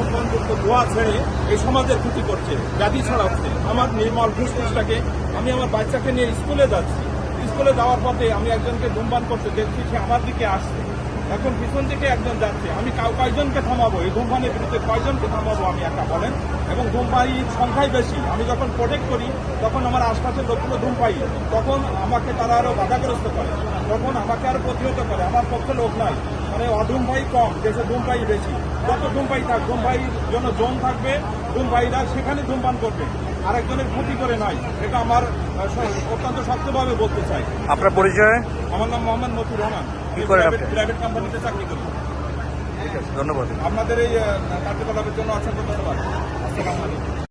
অপমানযুক্ত দোয়া ছেড়ে এই সমাজের ক্ষতি করছে, ব্যাধি ছড়াচ্ছে। আমার নির্মল ফুসফুসটাকে আমি আমার বাচ্চাকে নিয়ে স্কুলে যাচ্ছি। স্কুলে যাওয়ার পথে আমি একজনকে ধূমপান করতে দেখছি, সে আমার দিকে আসছে। এখন পিছন থেকে একজন যাচ্ছে। আমি কাউ- কয়জনকে থামাবো? এই ধূমপানের বিরুদ্ধে কয়জনকে থামাবো আমি একা, বলেন? এবং ধূমপায়ীর সংখ্যাই বেশি। আমি যখন প্রোটেক্ট করি, তখন আমার আশপাশের লোকগুলো ধূমপায়ী তখন আমাকে তারা আরও বাধাগ্রস্ত করে। তখন আমাকে আরও প্রতিহত করে। আমার পক্ষে লোক নাই। মানে অধূমপায়ী কম, দেশে ধূমপায়ী বেশি। যত ধূমপায়ী থাক, ধূমপায়ীর জন্য জোন থাকবে, ধূমপায়ীরা সেখানে ধূমপান করবে। আরেকজনের ক্ষতি করে নাই এটা আমার অত্যন্ত শক্তভাবে বলতে চাই। আপনার পরিচয়? আমার নাম মোহাম্মদ মতুর রহমান। প্রাইভেট কোম্পানিতে চাকরি করি। ধন্যবাদ। আপনাদের এই কার্যকলাপের জন্য অসংখ্য ধন্যবাদ।